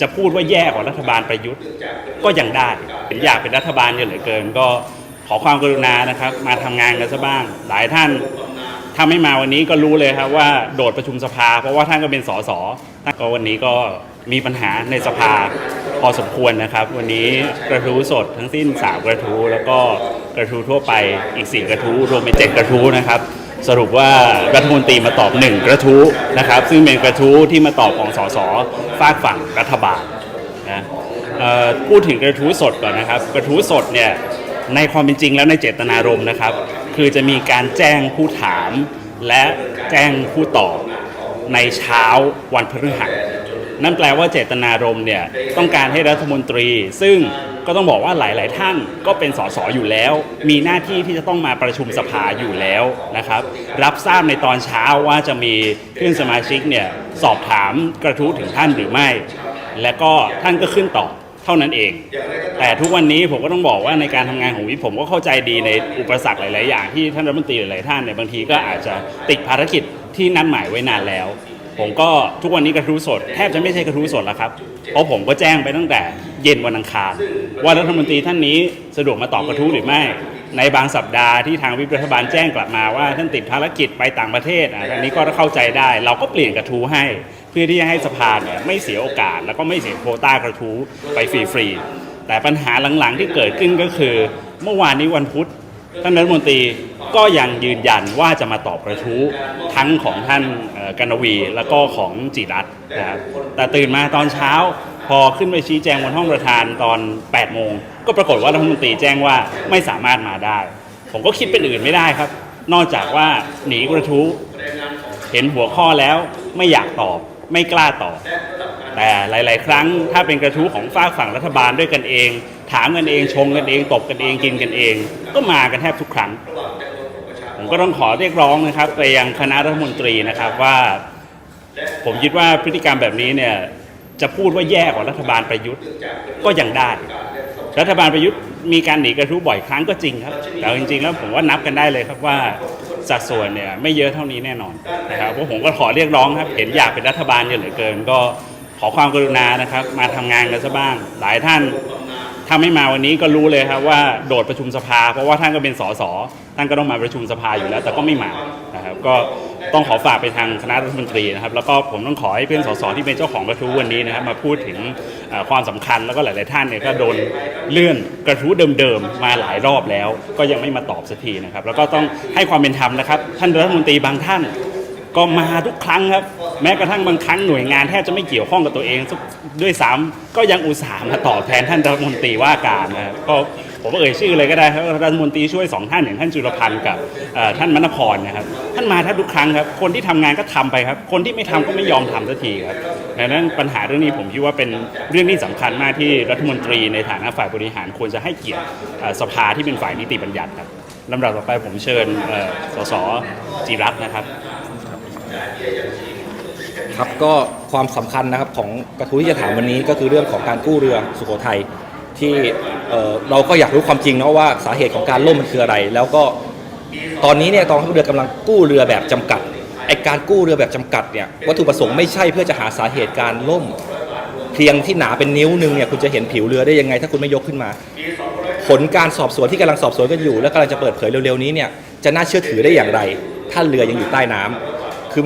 จะพูดว่าแย่กว่ารัฐบาลประยุทธ์ก็ยังได้เห็นอยากเป็นรัฐบาลกันเหลือเกิน ก็ขอความกรุณานะครับ มาทำงานกันซะบ้าง หลายท่านถ้าไม่มาวันนี้ก็รู้เลยครับว่าโดดประชุมสภา เพราะว่าท่านก็เป็นสสท่านก็วันนี้ก็มีปัญหาในสภาพอสมควรนะครับ วันนี้กระทู้สดทั้งสิ้นสามกระทู้แล้วก็กระทู้ทั่วไปอีก 4 กระทู้รวมเป็นเจ็ดกระทู้นะครับ สรุปว่ารัฐมนตรีมาตอบ1กระทู้นะครับ ซึ่งเป็นกระทู้ที่มาตอบของสสฝากฝั่งรัฐบาลนะพูดถึงกระทู้สดก่อนนะครับ กระทู้สดเนี่ยในความเป็นจริงแล้วในเจตนารมณ์นะครับ คือจะมีการแจ้งผู้ถามและแจ้งผู้ตอบในเช้าวันพฤหัสนั่นแปลว่าเจตนารมณ์เนี่ยต้องการให้รัฐมนตรี ซึ่ง ก็ต้องบอกว่าหลาย ๆ ท่านก็เป็นสสอยู่แล้ว มีหน้าที่ที่จะต้องมาประชุมสภาอยู่แล้วนะครับ รับทราบในตอนเช้าว่าจะมีเพื่อนสมาชิกเนี่ยสอบถามกระทู้ถึงท่านหรือไม่ และก็ท่านก็ขึ้นตอบเท่านั้นเอง แต่ทุกวันนี้ผมก็ต้องบอกว่าในการทำงานของวิผมก็เข้าใจดีในอุปสรรคหลาย ๆ อย่างที่ท่านรัฐมนตรีหลาย ๆ ท่านเนี่ยบางทีก็อาจจะติดภารกิจที่นัดหมายไว้นานแล้ว ผมก็ทุกวันนี้กระทู้สดแทบจะไม่ใช่กระทู้สดแล้วครับเพราะผมก็แจ้งไปตั้งแต่ เย็นวันอังคารว่ารัฐมนตรีท่านนี้สะดวกมาตอบกระทู้หรือไม่ ในบางสัปดาห์ที่ทางวิปรัฐบาลแจ้งกลับมาว่าท่านติดภารกิจไปต่างประเทศอะอันนี้ก็เข้าใจได้ เราก็เปลี่ยนกระทู้ให้ เพื่อที่จะให้สภาเนี่ยไม่เสียโอกาส แล้วก็ไม่เสียโควต้ากระทู้ไปฟรีๆแต่ปัญหาหลังๆที่เกิดขึ้นก็คือ เมื่อวานนี้วันพุธท่านรัฐมนตรีก็ยังยืนยันว่าจะมาตอบกระทู้ทั้งของท่านเอ่อกนวีแล้วก็ของจิรัตน์นะครับแต่ตื่นมาตอนเช้า พอขึ้นไปชี้แจงบนห้องประธานตอน8โมงก็ปรากฏว่ารัฐมนตรีแจ้งว่าไม่สามารถมาได้ ผมก็คิดเป็นอื่นไม่ได้ครับ นอกจากว่าหนีกระทู้เห็นหัวข้อแล้วไม่อยากตอบ ไม่กล้าตอบ แต่หลาย ๆ ครั้งถ้าเป็นกระทู้ของฝากฝั่งรัฐบาลด้วยกันเอง ถามกันเองชงกันเองตบกันเองกินกันเอง ก็มากันแทบทุกครั้ง ผมก็ต้องขอเรียกร้องนะครับไปยังคณะรัฐมนตรีนะครับว่า ผมคิดว่าพฤติกรรมแบบนี้เนี่ย จะพูดว่าแย่กว่ารัฐบาลประยุทธ์ก็ยังได้ รัฐบาลประยุทธ์มีการหนีกระทู้บ่อยครั้งก็จริงครับ แต่จริงๆแล้วผมว่านับกันได้เลยครับว่าสัดส่วนเนี่ยไม่เยอะเท่านี้แน่นอนนะครับเพราะผมก็ขอเรียกร้องครับ เห็นอยากเป็นรัฐบาลกันเหลือเกิน ก็ขอความกรุณานะครับ มาทำงานกันซะบ้าง หลายท่านถ้าไม่มาวันนี้ก็รู้เลยครับว่าโดดประชุมสภา เพราะว่าท่านก็เป็นสสท่านก็ต้องมาประชุมสภาอยู่แล้ว แต่ก็ไม่มานะครับก็ ต้องขอฝากไปทางคณะรัฐมนตรีนะครับแล้วก็ผมต้องขอให้เพื่อนสสที่เป็นเจ้าของกระทู้วันนี้นะครับมาพูดถึงความสำคัญแล้วก็หลาย ๆ ท่านเนี่ยก็โดนเลื่อนกระทู้เดิม ๆ มาหลายรอบแล้ว ก็ยังไม่มาตอบสักทีนะครับแล้วก็ต้องให้ความเป็นธรรมนะครับ ท่านรัฐมนตรีบางท่านก็มาทุกครั้งครับ แม้กระทั่งบางครั้งหน่วยงานแทบจะไม่เกี่ยวข้องกับตัวเองด้วยซ้ำก็ยังอุตส่าห์มาตอบแทนท่านรัฐมนตรีว่าการนะครับก็ ผมเอ่ยชื่อเลยก็ได้ครับรัฐมนตรีช่วยสองท่านอย่างท่านจุลพันธ์กับท่านมณพรนะครับท่านมาแทบทุกครั้งครับ คนที่ทำงานก็ทำไปครับ คนที่ไม่ทำก็ไม่ยอมทำสักทีครับดังนั้นปัญหาเรื่องนี้ผมคิดว่าเป็นเรื่องที่สำคัญมากที่รัฐมนตรีในฐานะฝ่ายบริหารควรจะให้เกียรติสภาที่เป็นฝ่ายนิติบัญญัติครับลำดับต่อไปผมเชิญสสจิรัตน์นะครับครับก็ความสำคัญนะครับของกระทู้ที่จะถามวันนี้ก็คือเรื่องของการกู้เรือสุโขทัยที่ เอ่อเราก็อยากรู้ความจริงเนาะว่าสาเหตุของการล่มมันคืออะไร แล้วก็ตอนนี้เนี่ยกองทัพเรือกำลังกู้เรือแบบจำกัดไอการกู้เรือแบบจำกัดเนี่ยวัตถุประสงค์ไม่ใช่เพื่อจะหาสาเหตุการล่ม เพียงที่หนาเป็นนิ้วหนึงเนี่ยคุณจะเห็นผิวเรือได้ยังไง ถ้าคุณไม่ยกขึ้นมา ผลการสอบสวนที่กำลังสอบสวนกันอยู่ และกำลังจะเปิดเผยเร็วๆนี้เนี่ยจะน่าเชื่อถือได้อย่างไร ถ้าเรือยังอยู่ใต้น้ำคือ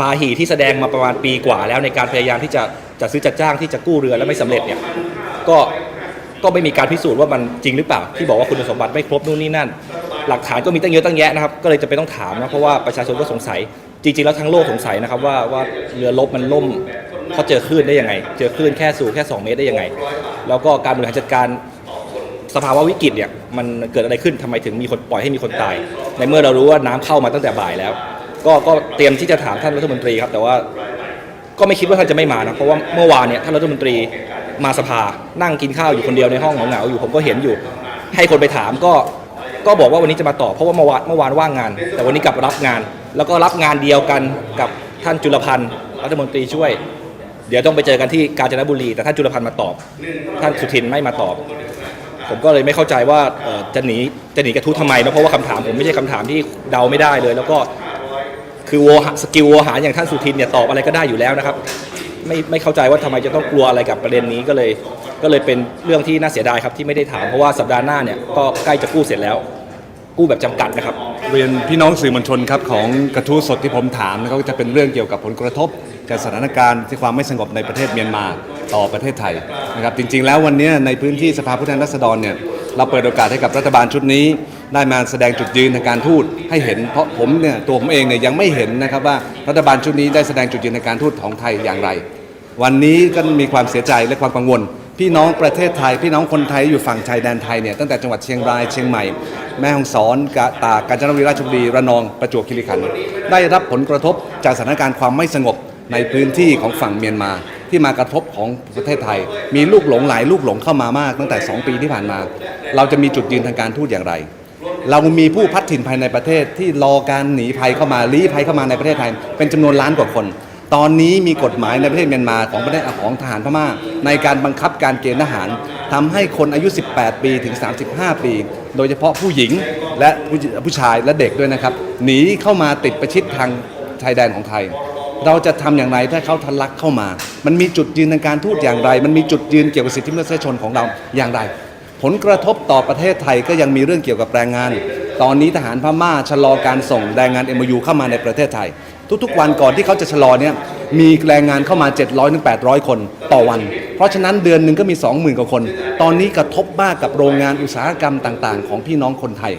ปาหีที่แสดงมาประมาณปีกว่าแล้วในการพยายามที่จะจัดซื้อจัดจ้างที่จะกู้เรือแล้วไม่สำเร็จเนี่ยก็ ก็ไม่มีการพิสูจน์ว่ามันจริงหรือเปล่า ที่บอกว่าคุณสมบัติไม่ครบนู่นนี่นั่น หลักฐานก็มีตั้งเยอะตั้งแยะนะครับ ก็เลยจะไปต้องถามนะเพราะว่าประชาชนก็สงสัย จริง ๆ แล้วทั้งโลกสงสัยนะครับว่าว่าเรือลบมันล่มเขาเจอคลื่นได้ยังไง เจอคลื่นแค่สูงแค่ 2 เมตรได้ยังไง แล้วก็การบริหารจัดการสภาวะวิกฤตเนี่ยมันเกิดอะไรขึ้นทำไมถึงมีคนปล่อยให้มีคนตาย ในเมื่อเรารู้ว่าน้ำเข้ามาตั้งแต่บ่ายแล้ว ก็ก็เตรียมที่จะถามท่านรัฐมนตรีครับแต่ว่าก็ไม่คิดว่าท่านจะไม่มานะเพราะว่าเมื่อวานเนี่ยท่านรัฐมนตรี มาสภานั่งกินข้าวอยู่คนเดียวในห้องเหงาๆอยู่ผมก็เห็นอยู่ ให้คนไปถามก็ก็บอกว่าวันนี้จะมาตอบเพราะว่าเมื่อวานเมื่อวานว่างงาน แต่วันนี้กลับรับงาน แล้วก็รับงานเดียวกันกับท่านจุลพันธ์รัฐมนตรีช่วย เดี๋ยวต้องไปเจอกันที่กาญจนบุรี แต่ท่านจุลพันธ์มาตอบ ท่านสุทินไม่มาตอบ ผมก็เลยไม่เข้าใจว่าจะหนีจะหนีกระทู้ทำไมนะเพราะว่าคำถามผมไม่ใช่คำถามที่เดาไม่ได้เลย แล้วก็คือโวหะสกิลโวหารอย่างท่านสุทินเนี่ยตอบอะไรก็ได้อยู่แล้วนะครับ ไม่ไม่เข้าใจว่าทำไมจะต้องกลัวอะไรกับประเด็นนี้ก็เลย ก็เลยเป็นเรื่องที่น่าเสียดายครับที่ไม่ได้ถามเพราะว่าสัปดาห์หน้าเนี่ยก็ใกล้จะกู้เสร็จแล้ว กู้แบบจำกัดนะครับ เรียนพี่น้องสื่อมวลชนครับของกระทู้สดที่ผมถามนะครับก็จะเป็นเรื่องเกี่ยวกับผลกระทบจากสถานการณ์ที่ความไม่สงบในประเทศเมียนมาต่อประเทศไทยนะครับจริง ๆ แล้ววันนี้ในพื้นที่สภาผู้แทนราษฎรเนี่ยเราเปิดโอกาสให้กับรัฐบาลชุดนี้ ได้มาแสดงจุดยืนทางการทูตให้เห็นเพราะผมเนี่ยตัวผมเองเนี่ยยังไม่เห็นนะครับว่ารัฐบาลชุดนี้ได้แสดงจุดยืนทางการทูตของไทยอย่างไร วันนี้ก็มีความเสียใจและความกังวล พี่น้องประเทศไทย พี่น้องคนไทยอยู่ฝั่งชายแดนไทยเนี่ยตั้งแต่จังหวัดเชียงรายเชียงใหม่ แม่ฮ่องสอนกะตากกาญจนบุรีราชบุรีระนองประจวบคีรีขันธ์ได้รับผลกระทบจากสถานการณ์ความไม่สงบในพื้นที่ของฝั่งเมียนมาที่มากระทบของประเทศไทย มีลูกหลงหลายลูกหลงเข้ามามากตั้งแต่ 2 ปีที่ผ่านมา เราจะมีจุดยืนทางการทูตอย่างไร เรามีผู้พัดถิ่นภายในประเทศที่รอการหนีภัยเข้ามาลี้ภัยเข้ามาในประเทศไทย เป็นจำนวนล้านกว่าคน ตอนนี้มีกฎหมายในประเทศเมียนมาของประเทศของทหารพม่า ในการบังคับการเกณฑ์ทหารทำให้คนอายุ 18 ปีถึง 35 ปี โดยเฉพาะผู้หญิงและผู้ชายและเด็กด้วยนะครับหนีเข้ามาติดประชิดทางชายแดนของไทย เราจะทำอย่างไรถ้าเขาทะลักเข้ามา มันมีจุดยืนทางการทูตอย่างไร มันมีจุดยืนเกี่ยวกับสิทธิมนุษยชนของเราอย่างไร ผลกระทบต่อประเทศไทยก็ยังมีเรื่องเกี่ยวกับแรงงาน ตอนนี้ทหารพม่าชะลอการส่งแรงงาน MOU เข้ามาในประเทศไทย ทุกๆ วันก่อนที่เขาจะชะลอเนี่ยมีแรงงานเข้ามา 700ถึง800 คนต่อวัน เพราะฉะนั้นเดือนหนึ่งก็มี 20,000 กว่าคน ตอนนี้กระทบมากกับโรงงานอุตสาหกรรมต่างๆ ของพี่น้องคนไทย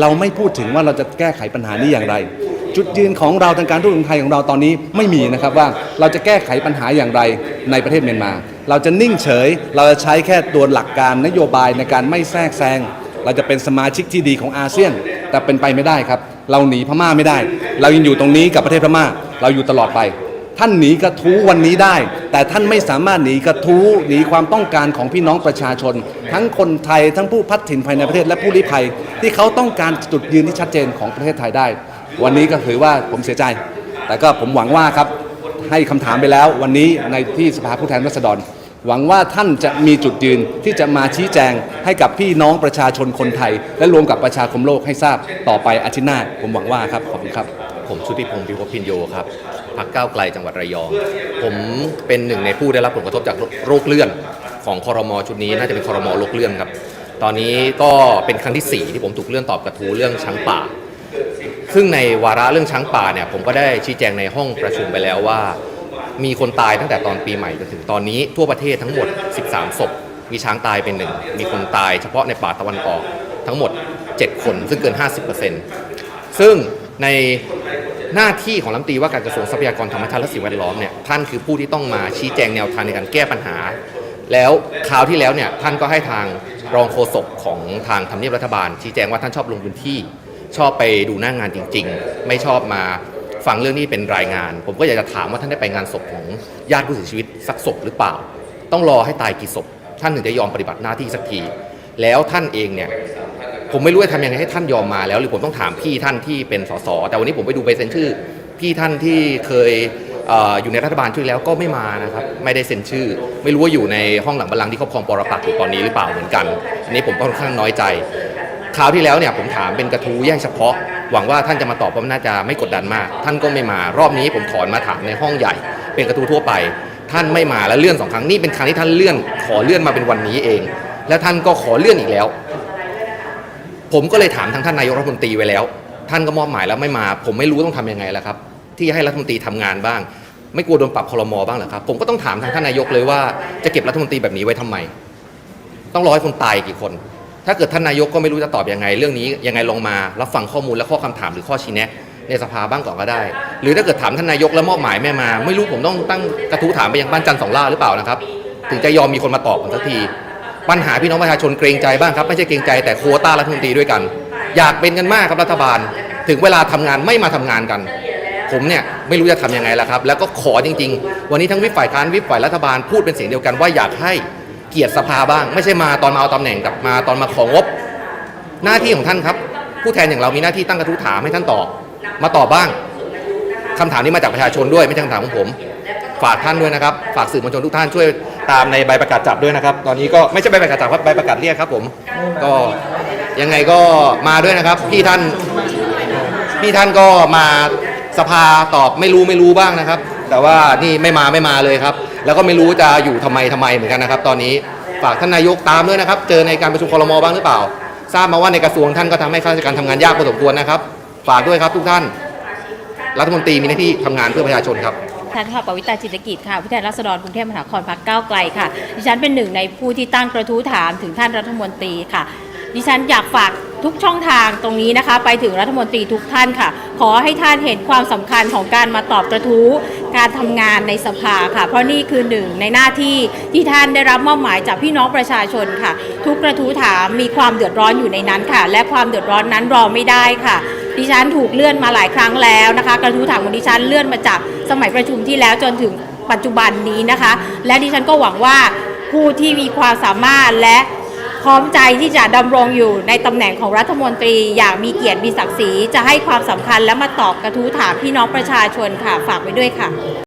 เราไม่พูดถึงว่าเราจะแก้ไขปัญหานี้อย่างไร จุดยืนของเราทางการทูตของไทยของเราตอนนี้ไม่มีนะครับว่าเราจะแก้ไขปัญหาอย่างไรในประเทศเมียนมา เราจะนิ่งเฉย เราจะใช้แค่ตัวหลักการนโยบายในการไม่แทรกแซง เราจะเป็นสมาชิกที่ดีของอาเซียน แต่เป็นไปไม่ได้ครับ เราหนีพม่าไม่ได้ เรายังอยู่ตรงนี้กับประเทศพม่า เราอยู่ตลอดไป ท่านหนีกระทู้วันนี้ได้ แต่ท่านไม่สามารถหนีกระทู้หนีความต้องการของพี่น้องประชาชน ทั้งคนไทยทั้งผู้พัดถิ่นภายในประเทศและผู้ลี้ภัย ที่เขาต้องการจุดยืนที่ชัดเจนของประเทศไทยได้ วันนี้ก็ถือว่าผมเสียใจ แต่ก็ผมหวังว่าครับให้คำถามไปแล้ววันนี้ในที่สภาผู้แทนราษฎร หวังว่าท่านจะมีจุดยืนที่จะมาชี้แจงให้กับพี่น้องประชาชนคนไทย และรวมกับประชาคมโลกให้ทราบต่อไปอาทิตย์หน้า ผมหวังว่าครับขอบคุณครับ ผมชุติพงศ์พิพพินโยครับพักก้าวไกลจังหวัดระยอง ผมเป็นหนึ่งในผู้ได้รับผลกระทบจากโรคเลื่อนของคอรมอชุดนี้น่าจะเป็นคอรมอโรคเลื่อนครับตอนนี้ก็เป็นครั้งที่ 4 ที่ผมถูกเลื่อนตอบกระทู้เรื่องช้างป่า ซึ่งในวาระเรื่องช้างป่าเนี่ยผมก็ได้ชี้แจงในห้องประชุมไปแล้วว่า มีคนตายตั้งแต่ตอนปีใหม่จนถึงตอนนี้ทั่วประเทศทั้งหมด 13 ศพ มีช้างตายเป็นหนึ่ง มีคนตายเฉพาะในป่าตะวันออกทั้งหมด 7 คน ซึ่งเกิน 50%ซึ่งในหน้าที่ของรัฐมนตรีว่าการกระทรวงทรัพยากรธรรมชาติและสิ่งแวดล้อมเนี่ยท่านคือผู้ที่ต้องมาชี้แจงแนวทางในการแก้ปัญหา แล้วคราวที่แล้วเนี่ยท่านก็ให้ทางรองโฆษกของทางทำเนียบรัฐบาล ชี้แจงว่าท่านชอบลงพื้นที่ ชอบไปดูหน้างงานจริง ๆ ไม่ชอบมา ฟังเรื่องนี้เป็นรายงาน ผมก็อยากจะถามว่าท่านได้ไปงานศพของญาติผู้เสียชีวิตสักศพหรือเปล่า ต้องรอให้ตายกี่ศพ ท่านถึงจะยอมปฏิบัติหน้าที่สักที แล้วท่านเองเนี่ยผมไม่รู้จะทำยังไงให้ท่านยอมมาแล้วหรือผมต้องถามพี่ท่านที่เป็นสสแต่วันนี้ผมไปดูใบเซ็นชื่อ พี่ท่านที่เคยเอออยู่ในรัฐบาลช่วยแล้วก็ไม่มานะครับไม่ได้เซ็นชื่อ ไม่รู้ว่าอยู่ในห้องหลังบัลลังก์ที่ครอบครองปรปักษ์อยู่ตอนนี้หรือเปล่าเหมือนกันอันนี้ผมก็ค่อนข้างน้อยใจ คราวที่แล้วเนี่ยผมถามเป็นกระทู้แยกเฉพาะ หวังว่าท่านจะมาตอบเพราะมันน่าจะไม่กดดันมาก ท่านก็ไม่มารอบนี้ผมถอนมาถามในห้องใหญ่ เป็นกระทู้ทั่วไป ท่านไม่มาและเลื่อนสองครั้งนี่เป็นครั้งที่ท่านเลื่อน ขอเลื่อนมาเป็นวันนี้เอง และท่านก็ขอเลื่อนอีกแล้ว ผมก็เลยถามทางท่านนายกรัฐมนตรีไว้แล้ว ท่านก็มอบหมายแล้วไม่มา ผมไม่รู้ต้องทำยังไงแล้วครับ ที่ให้รัฐมนตรีทำงานบ้าง ไม่กลัวโดนปรับคลมอบ้างเหรอครับผมก็ต้องถามทางท่านนายกเลยว่าจะเก็บรัฐมนตรีแบบนี้ไว้ทำไม ต้องรอให้คนตายกี่คน ถ้าเกิดท่านนายกก็ไม่รู้จะตอบยังไง เรื่องนี้ยังไงลงมารับฟังข้อมูลและข้อคำถามหรือข้อชี้แนะ ในสภาบ้างก่อนก็ได้ หรือถ้าเกิดถามท่านนายกแล้วมอบหมายไม่มา ไม่รู้ผมต้องตั้งกระทู้ถามไปยังบ้านจันทร์สองล่าหรือเปล่านะครับ ถึงจะยอมมีคนมาตอบผมสักที ปัญหาพี่น้องประชาชนเกรงใจบ้างครับไม่ใช่เกรงใจแต่โควต้ารัฐมนตรีด้วยกัน อยากเป็นกันมากครับรัฐบาล ถึงเวลาทำงานไม่มาทำงานกันผมเนี่ยไม่รู้จะทำยังไงแล้วครับ แล้วก็ขอจริง ๆ วันนี้ทั้งวิปฝ่ายค้านวิปฝ่ายรัฐบาลพูดเป็นเสียงเดียวกันว่าอยากให้ เกียรติสภาบ้าง ไม่ใช่มาตอนมาเอาตำแหน่งกับมาตอนมาของบ หน้าที่ของท่านครับ ผู้แทนอย่างเรามีหน้าที่ตั้งกระทู้ถามให้ท่านตอบ มาตอบบ้างคำถามนี้มาจากประชาชนด้วยไม่ใช่คำถามของผม ฝากท่านด้วยนะครับ ฝากสื่อมวลชนทุกท่านช่วยตามในใบประกาศจับด้วยนะครับ ตอนนี้ก็ไม่ใช่ใบประกาศจับครับใบประกาศเรียกครับ ผม ก็ยังไงก็มาด้วยนะครับพี่ท่านพี่ท่านก็มา สภาตอบไม่รู้ไม่รู้บ้างนะครับ แต่ว่านี่ไม่มาไม่มาเลยครับ แล้วก็ไม่รู้จะอยู่ทำไมทำไมเหมือนกันนะครับ ตอนนี้ฝากท่านนายกตามด้วยนะครับ เจอในการประชุมคอรมอบ้างหรือเปล่า ทราบมาว่าในกระทรวงท่านก็ทำให้ข้าราชการทำงานยากพอสมควรนะครับ ฝากด้วยครับทุกท่าน รัฐมนตรีมีหน้าที่ทำงานเพื่อประชาชนครับท่านค่ะปวิตาจิตกิจค่ะผู้แทนราษฎรกรุงเทพมหานครพักก้าวไกลค่ะ ดิฉันเป็นหนึ่งในผู้ที่ตั้งกระทู้ถามถึงท่านรัฐมนตรีค่ะ ดิฉันอยากฝาก ทุกช่องทางตรงนี้นะคะ ไปถึงรัฐมนตรีทุกท่านค่ะ ขอให้ท่านเห็นความสำคัญของการมาตอบกระทู้การทำงานในสภาค่ะ เพราะนี่คือหนึ่งในหน้าที่ที่ท่านได้รับมอบหมายจากพี่น้องประชาชนค่ะ ทุกกระทู้ถามมีความเดือดร้อนอยู่ในนั้นค่ะ และความเดือดร้อนนั้นรอไม่ได้ค่ะดิฉันถูกเลื่อนมาหลายครั้งแล้วนะคะ กระทู้ถามของดิฉันเลื่อนมาจากสมัยประชุมที่แล้วจนถึงปัจจุบันนี้นะคะ และดิฉันก็หวังว่าผู้ที่มีความสามารถและ พร้อมใจที่จะดำรงอยู่ในตำแหน่งของรัฐมนตรีอย่างมีเกียรติมีศักดิ์ศรีจะให้ความสำคัญและมาตอบกระทู้ถามพี่น้องประชาชนค่ะฝากไว้ด้วยค่ะ